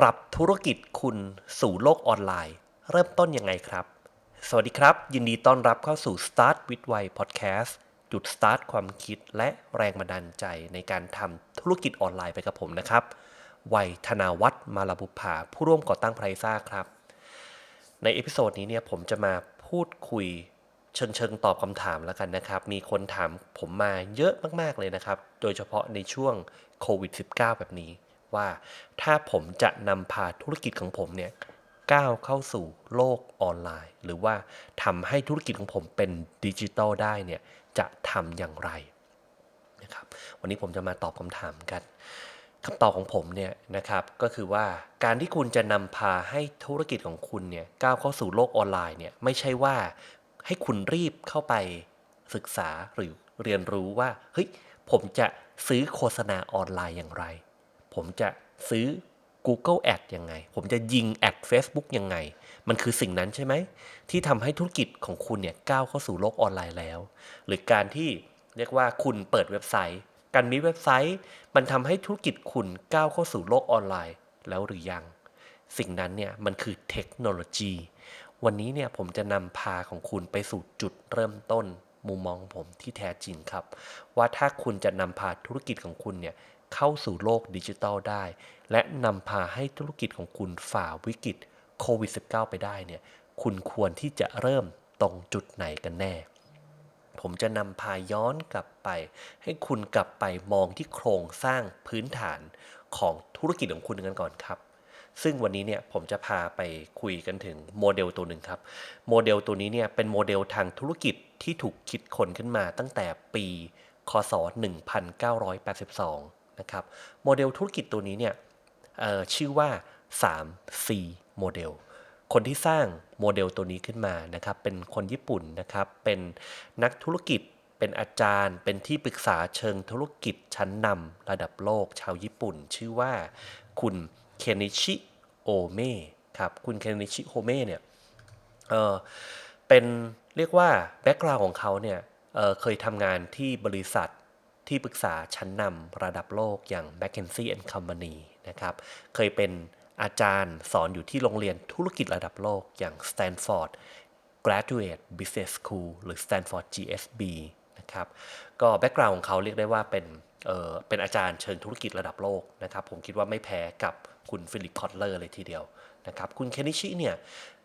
ปรับธุรกิจคุณสู่โลกออนไลน์ เริ่มต้นยังไงครับ สวัสดีครับ ยินดีต้อนรับเข้าสู่ Start with Why Podcast จุด start ความคิดและแรงบันดาลใจในการทำธุรกิจออนไลน์ไปกับผมนะครับวัยธนาวัฒน์มาลาบุภาผู้ร่วมก่อตั้งไพรซ่าครับ ในเอพิโซดนี้เนี่ยผมจะมาพูดคุยเชิงเชิงตอบคำถามแล้วกันนะครับ มีคนถามผมมาเยอะมาก ๆ เลยนะครับ โดยเฉพาะในช่วงโควิด -19 แบบนี้ ว่า ถ้าผมจะนำพาธุรกิจของผมเนี่ยก้าวเข้าสู่โลกออนไลน์ หรือว่าทำให้ธุรกิจของผมเป็นดิจิทัลได้เนี่ยจะทำอย่างไรนะครับวันนี้ผมจะมาตอบคำถามกันคำตอบของผมเนี่ยนะครับก็คือว่าการที่คุณจะนำพาให้ธุรกิจของคุณเนี่ยก้าวเข้าสู่โลกออนไลน์เนี่ยไม่ใช่ว่าให้คุณรีบเข้าไปศึกษาหรือเรียนรู้ว่าเฮ้ยผมจะซื้อโฆษณาออนไลน์อย่างไร ผมจะซื้อ Google Ad ยังไง ผมจะยิงแอด Facebook ยังไง มันคือสิ่งนั้นใช่ไหม ที่ทำให้ธุรกิจของคุณเนี่ยก้าวเข้าสู่โลกออนไลน์แล้ว หรือการที่เรียกว่าคุณเปิดเว็บไซต์ การมีเว็บไซต์ มันทำให้ธุรกิจคุณก้าวเข้าสู่โลกออนไลน์แล้วหรือยัง สิ่งนั้นเนี่ยมันคือเทคโนโลยี วันนี้เนี่ยผมจะนำพาของคุณไปสู่จุดเริ่มต้น มุมมองผมที่แท้จริงครับ ว่าถ้าคุณจะนำพาธุรกิจของคุณเนี่ยเข้าสู่โลกดิจิทัลได้ และนำพาให้ธุรกิจของคุณฝ่าวิกฤตโควิด -19 ไปได้เนี่ยคุณควรที่จะเริ่มตรงจุดไหนกันแน่ ผมจะนำพาย้อนกลับไป ให้คุณกลับไปมองที่โครงสร้างพื้นฐานของธุรกิจของคุณกันก่อนครับ ซึ่งวันนี้เนี่ยผมจะพาไปคุยกันถึงโมเดลตัวหนึ่งครับ โมเดลตัวนี้เนี่ยเป็นโมเดลทางธุรกิจที่ถูกคิดค้นขึ้นมาตั้งแต่ปี คศ 1982 นะครับ โมเดลธุรกิจตัวนี้เนี่ยชื่อว่า 3C โมเดล คนที่สร้างโมเดลตัวนี้ขึ้นมานะครับ เป็นคนญี่ปุ่นนะครับ เป็นนักธุรกิจ เป็นอาจารย์ เป็นที่ปรึกษาเชิงธุรกิจชั้นนำระดับโลกชาวญี่ปุ่น ชื่อว่าคุณ เคนิชิโอเมะครับคุณเคนิชิโอเมะเนี่ยเออเป็นเรียกว่าแบ็กกราวของเขาเนี่ยเเคยทำงานที่บริษัทที่ปรึกษาชั้นนำระดับโลกอย่าง m c k เคนซี่แอนด์คอมพานีนะครับเคยเป็นอาจารย์สอนอยู่ที่โรงเรียนธุรกิจระดับโลกอย่าง Stanford Graduate Business School หรือ Stanford GSB นะครับก็แบ็กกราวน์ของเขาเรียกได้ว่าเป็นเออเป็นอาจารย์เชิงธุรกิจระดับโลกนะครับ ผมคิดว่าไม่แพ้กับ คุณฟิลิปคอตเลอร์เลยทีเดียวนะครับคุณเคนิชิเนี่ย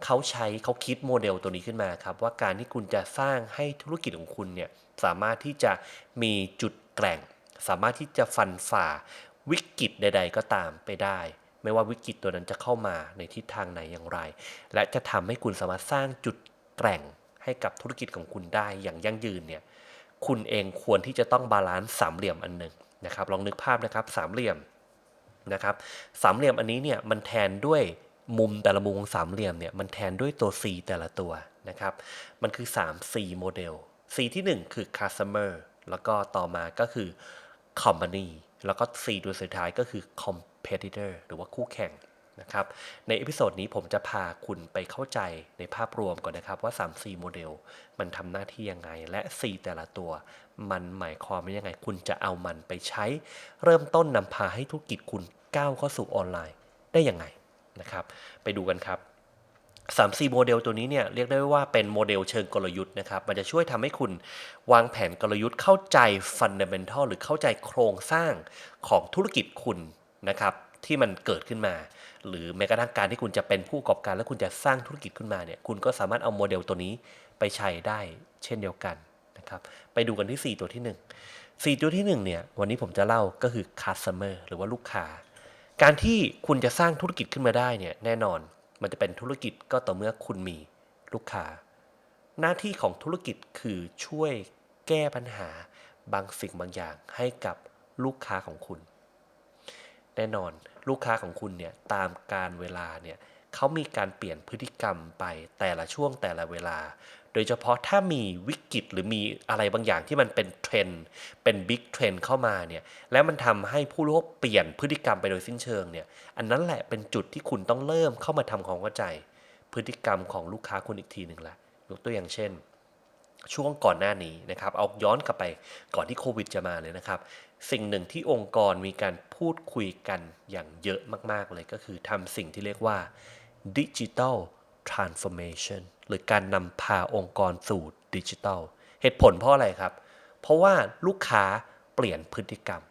เขาใช้เขาคิดโมเดลตัวนี้ขึ้นมาครับ ว่าการที่คุณจะสร้างให้ธุรกิจของคุณเนี่ยสามารถที่จะมีจุดแกร่ง สามารถที่จะฟันฝ่าวิกฤตใด ๆ ก็ตามไปได้ ไม่ว่าวิกฤตตัวนั้นจะเข้ามาในทิศทางไหนอย่างไร และจะทำให้คุณสามารถสร้างจุดแกร่งให้กับธุรกิจของคุณได้อย่างยั่งยืนเนี่ยคุณเองควรที่จะต้องบาลานซ์สามเหลี่ยมอันหนึ่งนะครับลองนึกภาพนะครับสามเหลี่ยม นะครับสามเหลี่ยมอันนี้เนี่ยมันแทนด้วยมุมแต่ละมุมของสามเหลี่ยมเนี่ยมันแทนด้วยตัว C แต่ละตัวนะครับ มันคือ 3C โมเดล C ที่ 1 คือ customer แล้วก็ต่อมาก็คือ company แล้วก็ C ตัวสุดท้ายก็คือ competitor หรือว่าคู่แข่ง นะครับ ในเอพิโซดนี้ผมจะพาคุณไปเข้าใจในภาพรวมก่อนนะครับว่า 3C โมเดลมันทำหน้าที่ยังไง และ C แต่ละตัว มันหมายความว่ายังไง คุณจะเอามันไปใช้ เริ่มต้นนำพาให้ธุรกิจคุณก้าวเข้าสู่ออนไลน์ได้ยังไงนะครับ ไปดูกันครับ 3C โมเดลตัวนี้เนี่ยเรียกได้ว่าเป็นโมเดลเชิงกลยุทธ์นะครับ มันจะช่วยทำให้คุณวางแผนกลยุทธ์เข้าใจฟันเดเมนทัลหรือเข้าใจโครงสร้างของธุรกิจคุณนะครับ ที่มันเกิดขึ้นมา หรือแม้กระทั่งการที่คุณจะเป็นผู้ประกอบการ และคุณจะสร้างธุรกิจขึ้นมาเนี่ยคุณก็สามารถเอาโมเดลตัวนี้ไปใช้ได้เช่นเดียวกันนะครับไปดูกันที่ 4 ตัวที่ 1 4 ตัวที่ 1 เนี่ย วันนี้ผมจะเล่าก็คือ customer หรือว่าลูกค้า การที่คุณจะสร้างธุรกิจขึ้นมาได้เนี่ย แน่นอน มันจะเป็นธุรกิจก็ต่อเมื่อคุณมีลูกค้า หน้าที่ของธุรกิจคือช่วยแก้ปัญหาบางสิ่งบางอย่างให้กับลูกค้าของคุณ แน่นอนลูกค้าของคุณเนี่ยตามการเวลาเนี่ยเขามีการเปลี่ยนพฤติกรรมไปแต่ละช่วงแต่ละเวลา โดยเฉพาะถ้ามีวิกฤตหรือมีอะไรบางอย่างที่มันเป็นเทรนเป็นบิ๊กเทรนเข้ามาเนี่ยแล้วมันทำให้ผู้โลกเปลี่ยนพฤติกรรมไปโดยสิ้นเชิงเนี่ยอันนั้นแหละเป็นจุดที่คุณต้องเริ่มเข้ามาทำความเข้าใจ พฤติกรรมของลูกค้าคุณอีกทีหนึ่งละยกตัวอย่างเช่น ช่วงก่อนหน้านี้นะครับเอาย้อนกลับไปก่อนที่โควิดจะมาเลยนะครับ สิ่งหนึ่งที่องค์กรมีการพูดคุยกันอย่างเยอะมาก ๆ เลยก็คือทำสิ่งที่เรียกว่า Digital Transformation หรือการนำพาองค์กรสู่ดิจิทัลเหตุผลเพราะอะไรครับ เพราะว่าลูกค้าเปลี่ยนพฤติกรรม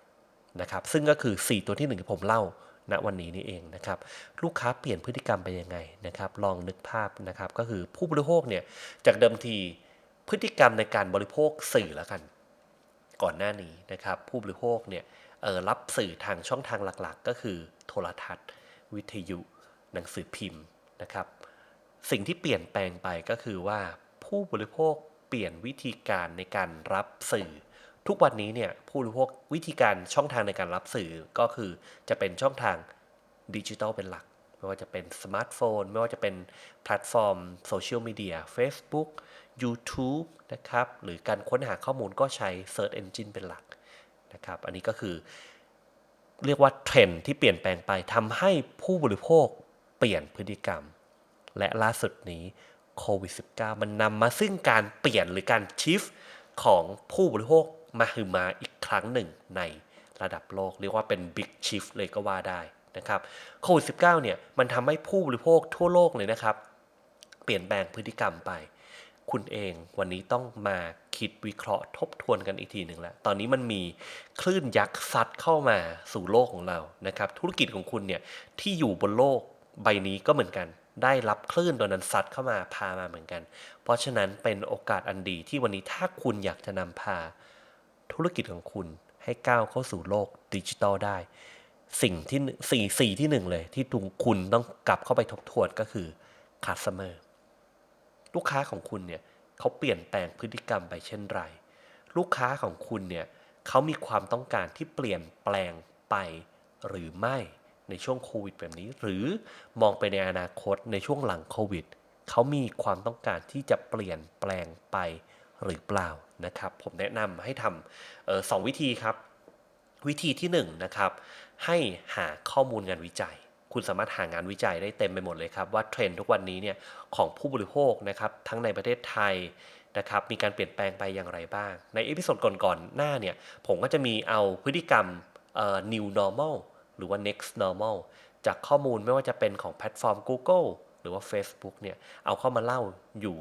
นะครับ ซึ่งก็คือ 4 ตัวที่หนึ่งที่ผมเล่าณวันนี้นี่เองนะครับ ลูกค้าเปลี่ยนพฤติกรรมไปยังไงนะครับ ลองนึกภาพนะครับ ก็คือผู้บริโภคเนี่ยจากเดิมทีพฤติกรรมในการบริโภคสื่อแล้วกัน ก่อนหน้านี้นะครับ ผู้บริโภคเนี่ยรับสื่อทางช่องทางหลักๆ ก็คือโทรทัศน์ วิทยุ หนังสือพิมพ์นะครับ สิ่งที่เปลี่ยนแปลงไปก็คือว่าผู้บริโภคเปลี่ยนวิธีการในการรับสื่อ ทุกวันนี้เนี่ยผู้บริโภควิธีการช่องทางในการรับสื่อก็คือจะเป็นช่องทางดิจิทัลเป็นหลัก ไม่ว่าจะเป็นสมาร์ทโฟน ไม่ว่าจะเป็นแพลตฟอร์มโซเชียลมีเดีย Facebook YouTube นะครับ หรือการค้นหาข้อมูลก็ใช้ Search Engine เป็นหลักนะครับ อันนี้ก็คือเรียกว่าเทรนที่เปลี่ยนแปลงไปทำให้ผู้บริโภคเปลี่ยนพฤติกรรม และล่าสุดนี้โควิด -19 มันนำมาซึ่งการเปลี่ยนหรือการชิฟของผู้บริโภคมาฮือมาอีกครั้งหนึ่งในระดับโลก เรียกว่าเป็นบิ๊กชิฟเลยก็ว่าได้นะครับโควิด -19 เนี่ยมันทำให้ผู้บริโภคทั่วโลกเลยนะครับ เปลี่ยนแปลงพฤติกรรมไป คุณเอง วันนี้ต้องมาคิดวิเคราะห์ทบทวนกันอีกทีหนึ่งแล้ว ตอนนี้มันมีคลื่นยักษ์ซัดเข้ามาสู่โลกของเรานะครับ ธุรกิจของคุณเนี่ยที่อยู่บนโลกใบนี้ก็เหมือนกัน ได้รับคลื่นตัวนั้นซัดเข้ามาพามาเหมือนกัน เพราะฉะนั้นเป็นโอกาสอันดีที่วันนี้ถ้าคุณอยากจะนำพา ธุรกิจของคุณให้ก้าวเข้าสู่โลกดิจิทัลได้ สิ่งที่สี่สี่ที่หนึ่งเลย ที่ทุกคุณต้องกลับเข้าไปทบทวนก็คือ customer ลูกค้าของคุณเนี่ยเขาเปลี่ยนแปลงพฤติกรรมไปเช่นไร ลูกค้าของคุณเนี่ยเขามีความต้องการที่เปลี่ยนแปลงไปหรือไม่ในช่วงโควิดแบบนี้ หรือมองไปในอนาคตในช่วงหลังโควิดเขามีความต้องการที่จะเปลี่ยนแปลงไปหรือเปล่านะครับ ผมแนะนำให้ทำสองวิธีครับ วิธีที่1นนะครับให้หาข้อมูลงานวิจัย คุณสามารถหางานวิจัยได้เต็มไปหมดเลยครับ ว่าเทรนด์ทุกวันนี้เนี่ยของผู้บริโภคนะครับทั้งในประเทศไทยนะครับมีการเปลี่ยนแปลงไปอย่างไรบ้าง ในเอพิโซดก่อนๆหน้าเนี่ยผมก็จะมีเอาพฤติกรรม new normal หรือว่า next normal จากข้อมูลไม่ว่าจะเป็นของแพลตฟอร์ม Google หรือว่า Facebook เนี่ยเอาเข้ามาเล่าอยู่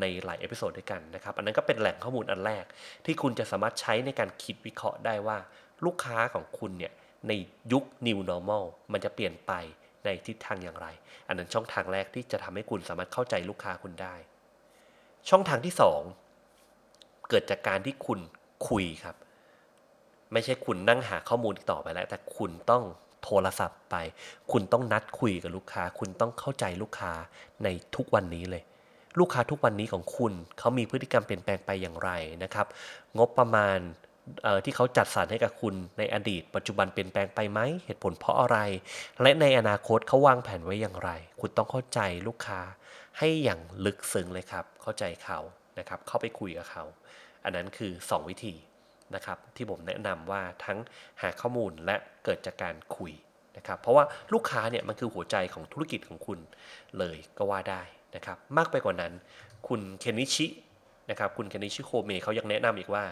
ในหลายเอพิโซดด้วยกันนะครับอันนั้นก็เป็นแหล่งข้อมูลอันแรก ที่คุณจะสามารถใช้ในการคิดวิเคราะห์ได้ว่าลูกค้าของคุณเนี่ย ในยุค new normal มันจะเปลี่ยนไปในทิศทางอย่างไร อันนั้นช่องทางแรกที่จะทำให้คุณสามารถเข้าใจลูกค้าคุณได้ ช่องทางที่ 2 เกิดจากการที่คุณคุยครับ ไม่ใช่คุณนั่งหาข้อมูลต่อไปแล้ว แต่คุณต้องโทรศัพท์ไป คุณต้องนัดคุยกับลูกค้า คุณต้องเข้าใจลูกค้าในทุกวันนี้เลยลูกค้าทุกวันนี้ของคุณ เขามีพฤติกรรมเปลี่ยนแปลงไปอย่างไรนะครับ งบประมาณ ที่เขาจัดสรรให้กับคุณในอดีต ปัจจุบันเปลี่ยนแปลงไปไหมเหตุผลเพราะอะไร และในอนาคตเขาวางแผนไว้อย่างไร คุณต้องเข้าใจลูกค้าให้อย่างลึกซึ้งเลยครับ เข้าใจเขานะครับ เข้าไปคุยกับเขา อันนั้นคือ 2 วิธีนะครับ ที่ผมแนะนำว่าทั้งหาข้อมูลและเกิดจากการคุยนะครับ เพราะว่าลูกค้าเนี่ยมันคือหัวใจของธุรกิจของคุณเลยก็ว่าได้นะครับ มากไปกว่านั้น คุณเคนิชิ นะครับคุณเคนนิชิโคเมเขายังแนะนำอีกว่า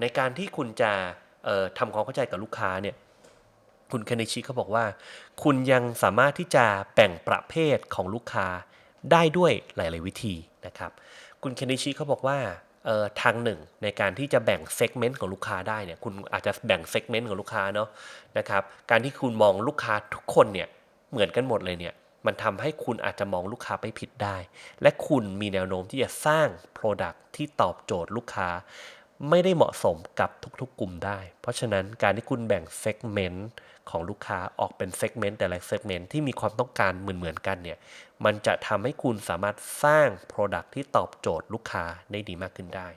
ในการที่คุณจะทำความเข้าใจกับลูกค้าเนี่ยคุณเคนนิชิเขาบอกว่า คุณยังสามารถที่จะแบ่งประเภทของลูกค้าได้ด้วยหลาย ๆ วิธีนะครับคุณเคนนิชิเขาบอกว่าทางหนึ่งในการที่จะแบ่งเซกเมนต์ของลูกค้าได้เนี่ยคุณอาจจะแบ่งเซกเมนต์ของลูกค้าเนาะนะครับการที่คุณมองลูกค้าทุกคนเนี่ยเหมือนกันหมดเลยเนี่ย มันทำให้คุณอาจจะมองลูกค้าไปผิดได้ และคุณมีแนวโน้มที่จะสร้าง Product ที่ตอบโจทย์ลูกค้า ไม่ได้เหมาะสมกับทุกๆ กลุ่มได้ เพราะฉะนั้นการที่คุณแบ่งเซกเมนต์ของลูกค้าออกเป็นเซกเมนต์แต่ละเซกเมนต์ที่มีความต้องการเหมือนๆกันเนี่ย มันจะทำให้คุณสามารถสร้าง Product ที่ตอบโจทย์ลูกค้าได้ดีมากขึ้นได้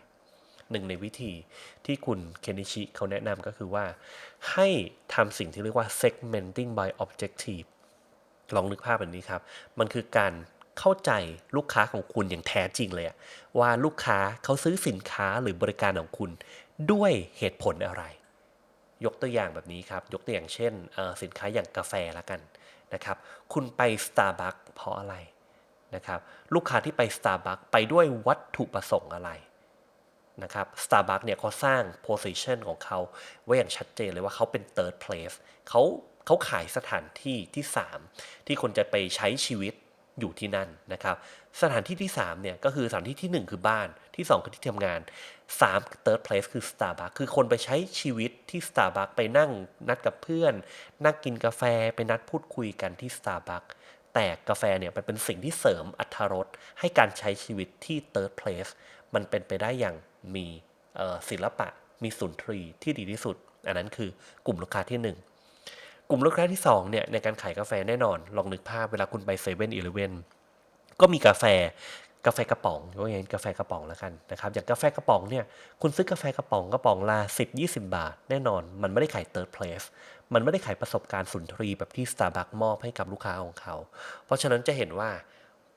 หนึ่งในวิธีที่คุณเคนิชิเขาแนะนำก็คือว่า ให้ทำสิ่งที่เรียกว่า segmenting by objective ลองนึกภาพแบบนี้ครับ มันคือการเข้าใจลูกค้าของคุณอย่างแท้จริงเลยว่าลูกค้าเขาซื้อสินค้าหรือบริการของคุณ ด้วยเหตุผลอะไร ยกตัวอย่างแบบนี้ครับ ยกตัวอย่างเช่นสินค้าอย่างกาแฟละกันนะครับ คุณไป Starbucks เพราะอะไรนะครับ ลูกค้าที่ไป Starbucks ไปด้วยวัตถุประสงค์อะไรนะครับ Starbucks เนี่ยเขาสร้าง position ของเขาไว้อย่างชัดเจนเลยว่าเขาเป็น third place เขา เขาขายสถานที่ที่ 3 ที่คนจะไปใช้ชีวิตอยู่ที่นั่นนะครับ สถานที่ที่3เนี่ยก็คือสถานที่ที่ 1 คือบ้านที่ 2 คือที่ทำงาน3 third place คือ Starbucks คือคนไปใช้ชีวิตที่ Starbucks ไปนั่งนัดกับเพื่อน นั่งกินกาแฟไปนัดพูดคุยกันที่ Starbucks แต่กาแฟเนี่ยมันเป็นสิ่งที่เสริมอัตรสให้การใช้ชีวิตที่ third place มันเป็นไปได้อย่างมีศิลปะ มีสุนทรีที่ดีที่สุด อันนั้นคือกลุ่มลูกค้าที่หนึ่ง กลุ่มลูกค้าที่2เนี่ยในการขายกาแฟแน่นอน ลองนึกภาพเวลาคุณไปเซเว่นอีเลเว่นก็มีกาแฟกาแฟกระป๋องยกอย่างกาแฟกระป๋องแล้วกันนะครับอย่างกาแฟกระป๋องเนี่ยคุณซื้อกาแฟกระป๋องกระป๋องละ10 20 บาท แน่นอน มันไม่ได้ขาย third place มันไม่ได้ขายประสบการณ์สุนทรีแบบที่ Starbucks มอบให้กับลูกค้าของเขา เพราะฉะนั้นจะเห็นว่า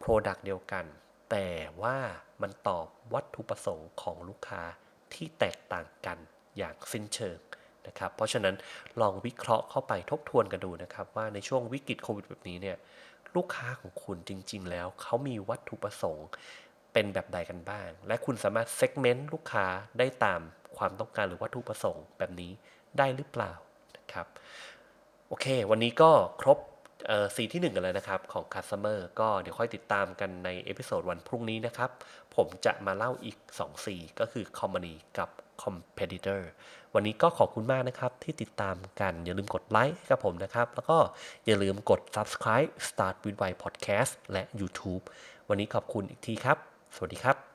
Product เดียวกัน แต่ว่ามันตอบวัตถุประสงค์ของลูกค้าที่แตกต่างกันอย่างสิ้นเชิง นะครับ เพราะฉะนั้นลองวิเคราะห์เข้าไปทบทวนกันดูนะครับ ว่าในช่วงวิกฤตโควิดแบบนี้เนี่ยลูกค้าของคุณจริง ๆ แล้วเขามีวัตถุประสงค์เป็นแบบใดกันบ้าง และคุณสามารถเซกเมนต์ลูกค้าได้ตามความต้องการหรือวัตถุประสงค์แบบนี้ได้หรือเปล่านะครับโอเค วันนี้ก็ครบเอ่อซีที่ 1 กันแล้วนะครับ ของ Customer ก็เดี๋ยวค่อยติดตามกันในเอพิโซดวันพรุ่งนี้นะครับ ผมจะมาเล่าอีก2 C ก็คือ Company กับ Competitor วันนี้ก็ขอบคุณมากนะครับที่ติดตามกันอย่าลืมกดไลค์ให้กับผมนะครับ แล้วก็อย่าลืมกด Subscribe Start with Why Podcast และ YouTube วันนี้ขอบคุณอีกทีครับ สวัสดีครับ